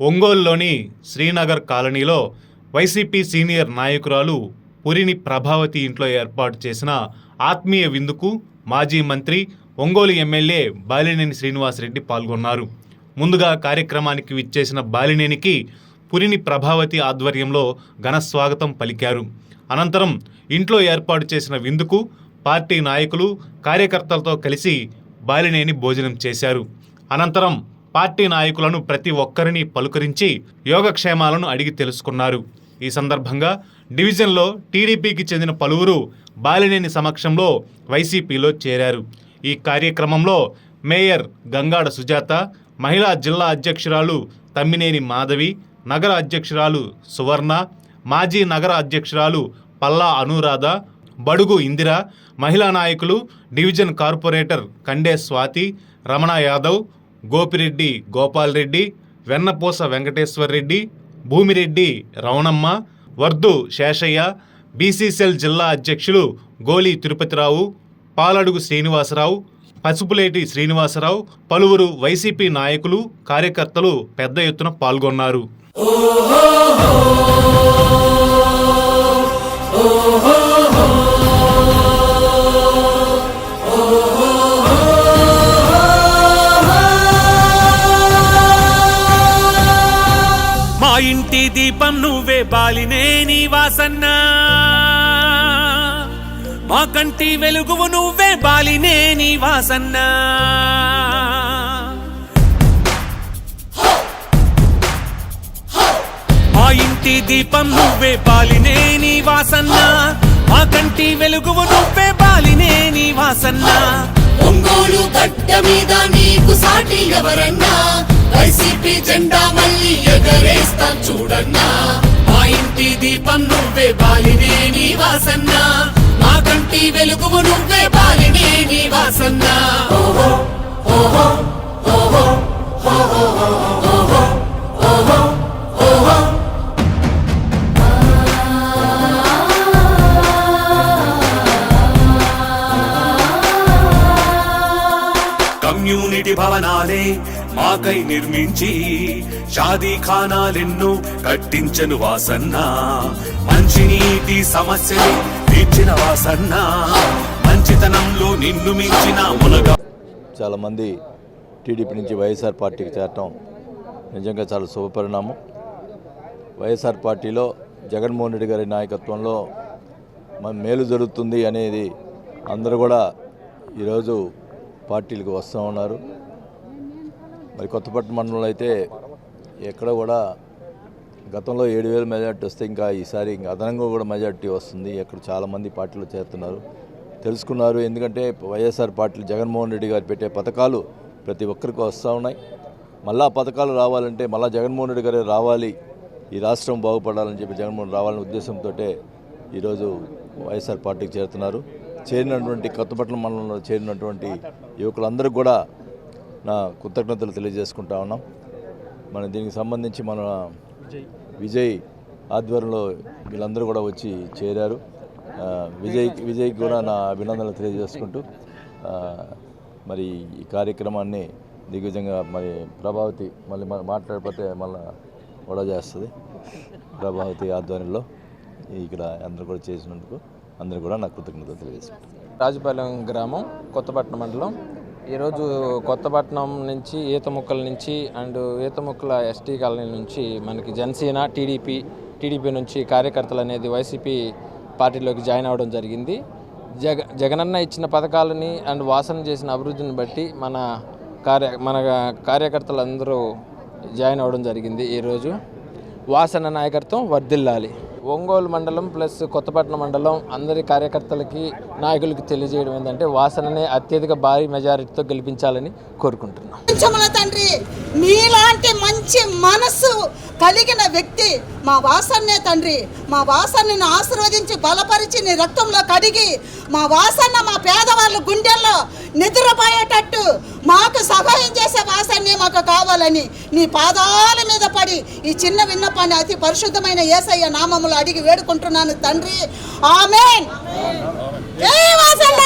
ఒంగోలులోని శ్రీనగర్ కాలనీలో YCP senior నాయకురాలు పురిని ప్రభావతి ఇంట్లో ఏర్పాటు చేసిన ఆత్మీయ విందుకు మాజీ మంత్రి ఒంగోలు ఎమ్మెల్యే బాలినేని శ్రీనివాసరెడ్డి పాల్గొన్నారు. ముందుగా కార్యక్రమానికి విచ్చేసిన బాలినేనికి పురిని ప్రభావతి ఆధ్వర్యంలో ఘన స్వాగతం పలికారు. అనంతరం ఇంట్లో ఏర్పాటు చేసిన విందుకు పార్టీ నాయకులు కార్యకర్తలతో కలిసి బాలినేని భోజనం చేశారు. అనంతరం పార్టీ నాయకులను ప్రతి ఒక్కరిని పలుకరించి యోగక్షేమాలను అడిగి తెలుసుకున్నారు. ఈ సందర్భంగా డివిజన్లో టీడీపీకి చెందిన పలువురు బాలినేని సమక్షంలో వైసీపీలో చేరారు. ఈ కార్యక్రమంలో మేయర్ గంగాడ సుజాత మహిళా జిల్లా అధ్యక్షురాలు తమ్మినేని మాధవి నగర అధ్యక్షురాలు సువర్ణ మాజీ నగర అధ్యక్షురాలు పల్లా అనురాధ బడుగు ఇందిర మహిళా నాయకులు division corporator Kande Swathi Ramana Yadav Gopireddy Gopal Reddy Vennapusa Venkateswar Reddy Bhumireddy Ravanamma Vardhu Seshaiah BCCL జిల్లా అధ్యక్షులు గోలి తిరుపతిరావు పాలడుగు శ్రీనివాసరావు పసుపులేటి శ్రీనివాసరావు పలువురు వైసీపీ నాయకులు కార్యకర్తలు పెద్ద ఎత్తున పాల్గొన్నారు. ఓహో ఇంటి దీపం నువ్వే బాలినే నీ వాసన్న మా కంటి వెలుగువు నువ్వే బాలినే నీ వాసన్న మా ఇంటి దీపం నువ్వే బాలినే నీ వాసన్న మా కంటి వెలుగువు నువ్వే బాలినే నీ వాసన్న ఒంగోలు గడ్డ మీద నీకు సాటి ఎవరన్నా? వైసీపీ జెండా మళ్ళీ ఎగరేస్తాం చూడన్నా. మా ఇంటి దీపం నువ్వే బాలినే నీ వాసన్న మా కంటి వెలుగువు నువ్వే బాలినే నీ వాసన్న కమ్యూనిటీ భవనాలే మాకై నిర్మించి షాదీ ఖానాలెన్నో కట్టించను వాసన్న. మంచినీటి సమస్యని తీర్చిన వాసన్న. మంచితనంలో నిన్ను మించిన మునగ చాలామంది టీడీపీ నుంచి వైఎస్ఆర్ పార్టీకి చేరటం నిజంగా చాలా శుభపరిణామం వైఎస్ఆర్ పార్టీలో జగన్మోహన్ రెడ్డి గారి నాయకత్వంలో మేలు జరుగుతుంది అనేది అందరూ కూడా ఈరోజు పార్టీలకు వస్తూ ఉన్నారు. మరి కొత్తపట్నం మండలంలో అయితే ఎక్కడ కూడా గతంలో ఏడు వేల మెజార్టీ వస్తే ఇంకా ఈసారి ఇంకా అదనంగా కూడా మెజార్టీ వస్తుంది. ఇక్కడ చాలామంది పార్టీలు చేరుతున్నారు. తెలుసుకున్నారు. ఎందుకంటే వైఎస్ఆర్ పార్టీలు జగన్మోహన్ రెడ్డి గారు పెట్టే పథకాలు ప్రతి ఒక్కరికి వస్తూ ఉన్నాయి. మళ్ళా ఆ పథకాలు రావాలంటే మళ్ళా జగన్మోహన్ రెడ్డి గారే రావాలి. ఈ రాష్ట్రం బాగుపడాలని చెప్పి జగన్మోహన్ రావాలనే ఉద్దేశంతో ఈరోజు వైఎస్ఆర్ పార్టీకి చేరుతున్నారు. చేరినటువంటి కొత్తపట్నం మండలంలో చేరినటువంటి యువకులందరికీ కూడా నా కృతజ్ఞతలు తెలియజేసుకుంటా ఉన్నాం. మన దీనికి సంబంధించి మన విజయ్. ఆధ్వర్యంలో వీళ్ళందరూ కూడా వచ్చి చేరారు. ఆ, విజయ్ విజయ్కి కూడా నా అభినందనలు తెలియజేసుకుంటూ ఆ, మరి ఈ కార్యక్రమాన్ని దిగ్విజయంగా మరి ప్రభావతి మళ్ళీ మనం మాట్లాడిపోతే మళ్ళీ గొడవ చేస్తుంది. ప్రభావతి ఆధ్వర్యంలో ఇక్కడ అందరూ కూడా చేసినందుకు అందరూ కూడా నా కృతజ్ఞతలు తెలియజేసుకుంటాను రాజుపాలెం గ్రామం కొత్తపట్నం మండలం ఈరోజు కొత్తపట్నం నుంచి ఈతముక్కల నుంచి అండ్ ఈతముక్కల ఎస్టీ కాలనీ నుంచి మనకి జనసేన టీడీపీ టీడీపీ నుంచి కార్యకర్తలు అనేది వైసీపీ పార్టీలోకి జాయిన్ అవ్వడం జరిగింది. జగ జగనన్న ఇచ్చిన పథకాలని అండ్ వాసన చేసిన అభివృద్ధిని బట్టి మన కార్య మన కార్యకర్తలందరూ జాయిన్ అవ్వడం జరిగింది ఈరోజు. వాసన నాయకత్వం వర్ధిల్లాలి. ఒంగోలు మండలం ప్లస్ కొత్తపట్నం మండలం అందరి కార్యకర్తలకి నాయకులకి తెలియజేయడం ఏంటంటే వాసననే అత్యధిక భారీ మెజారిటీతో గెలిపించాలని కోరుకుంటున్నాం. తండ్రి మీలాంటి మంచి మనస్సు కలిగిన వ్యక్తి మా వాసన్నే తండ్రి. మా వాసన్నను ఆశీర్వదించి బలపరిచి నీ రక్తంలో కడిగి మా వాసన్న మా పేదవాళ్ళ గుండెల్లో నిద్రపోయేటట్టు మాకు సహాయం చేసే వాసన్నే మాకు కావాలని నీ పాదాల మీద పడి ఈ చిన్న విన్నపాన్ని అతి పరిశుద్ధమైన ఏసయ్య నామములు అడిగి వేడుకుంటున్నాను తండ్రి. ఆమెన్. జై వాసన్న.